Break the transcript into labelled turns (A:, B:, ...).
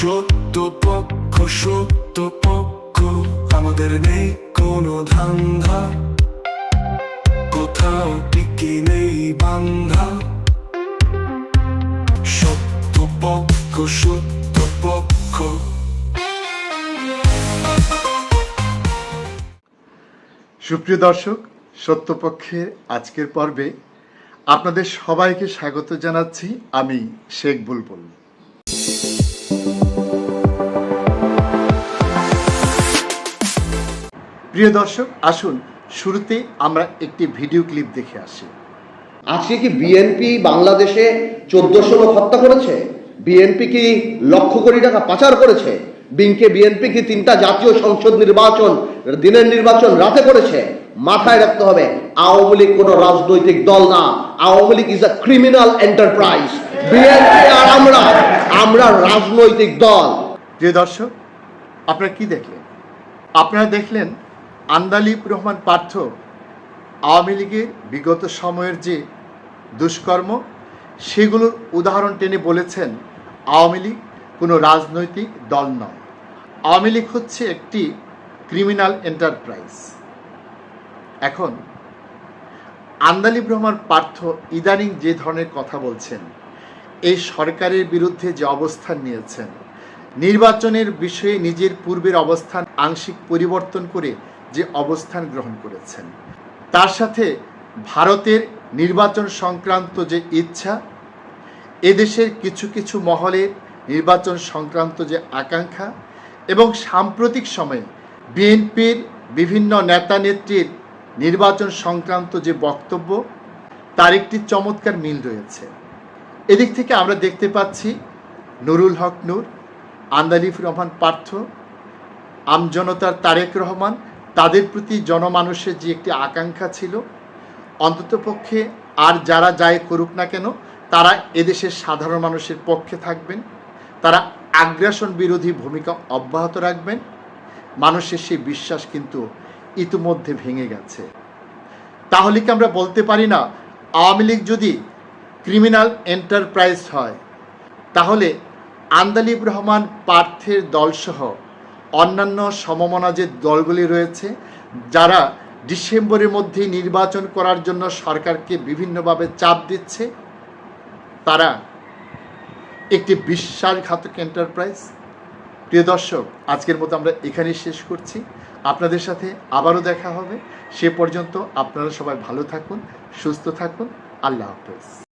A: সত্য পক্ষ সত্য পক্ষ আমাদের নেই কোনো ধান্ধা। কোথাও টিকি নেই বান্ধা। সত্য পক্ষ সত্য পক্ষ
B: সুপ্রিয় দর্শক, সত্যপক্ষের আজকের পর্বে আপনাদের সবাইকে স্বাগত জানাচ্ছি আমি শেখ বুলবুল। প্রিয় দর্শক আসুন শুরুতে আমরা একটি ভিডিও ক্লিপ দেখে আসি।
C: আজকে কি বিএনপি বাংলাদেশে চোদ্দশো লোক হত্যা করেছে? বিএনপি কি লক্ষ কোটি টাকা পাচার করেছে? বিংকে বিএনপি কি তিনটা জাতীয় সংসদ নির্বাচন দিনের নির্বাচন রাতে করেছে? মাথায় রাখতে হবে আওয়ামী লীগ কোনো রাজনৈতিক দল না। Awami League is a criminal enterprise BNP আর আমরা আমরা রাজনৈতিক দল।
B: প্রিয় দর্শক আপনারা কি দেখলেন? আপনারা দেখলেন আন্দালিব রহমান পার্থ আওয়ামী লীগের বিগত সময়ের যে দুষ্কর্ম, সেগুলোর উদাহরণ টেনে বলেছেন আওয়ামী লীগ কোনো রাজনৈতিক দল নয়। আওয়ামী লীগ হচ্ছে একটি ক্রিমিনাল এন্টারপ্রাইজ। এখন, আন্দালিব রহমান পার্থ ইদানিং যে ধরনের কথা বলছেন, এই সরকারের বিরুদ্ধে যে অবস্থান নিয়েছেন, নির্বাচনের বিষয়ে নিজের পূর্বের অবস্থান, আংশিক পরিবর্তন করে যে অবস্থান গ্রহণ করেছেন। তার সাথে ভারতের নির্বাচন সংক্রান্ত যে ইচ্ছা, এদেশের কিছু কিছু মহলের নির্বাচন সংক্রান্ত যে আকাঙ্ক্ষা এবং সাম্প্রতিক সময়ে বিএনপির বিভিন্ন নেতা নেত্রীর নির্বাচন সংক্রান্ত যে বক্তব্য, তার একটি চমৎকার মিল রয়েছে। এদিক থেকে আমরা দেখতে পাচ্ছি নুরুল হক নূর, আন্দালিফ রহমান পার্থ, আমজনতার তারেক রহমান তাদের প্রতি জনমানুষের যে একটি আকাঙ্ক্ষা ছিল অন্ততপক্ষে আর যারা যায় করুক না কেন, তারা এদেশের সাধারণ মানুষের পক্ষে থাকবেন, তারা আগ্রাসন বিরোধী ভূমিকা অব্যাহত রাখবেন। মানুষের সেই বিশ্বাস কিন্তু ইতিমধ্যে ভেঙে গেছে। তাহলে কি আমরা বলতে পারি না, আওয়ামী লীগ যদি ক্রিমিনাল এন্টারপ্রাইজ হয়, তাহলে আন্দালিব রহমান পার্থের দলসহ অন্যান্য সমমনা যে দলগুলি রয়েছে, যারা ডিসেম্বরের মধ্যে নির্বাচন করার জন্য সরকারকে বিভিন্নভাবে চাপ দিচ্ছে, তারা একটি বিশ্বাসঘাতক এন্টারপ্রাইজ প্রিয় দর্শক, আজকের মতো আমরা এখানেই শেষ করছি। আপনাদের সাথে আবারও দেখা হবে। সে পর্যন্ত আপনারা সবাই ভালো থাকুন, সুস্থ থাকুন। আল্লাহ হাফেজ।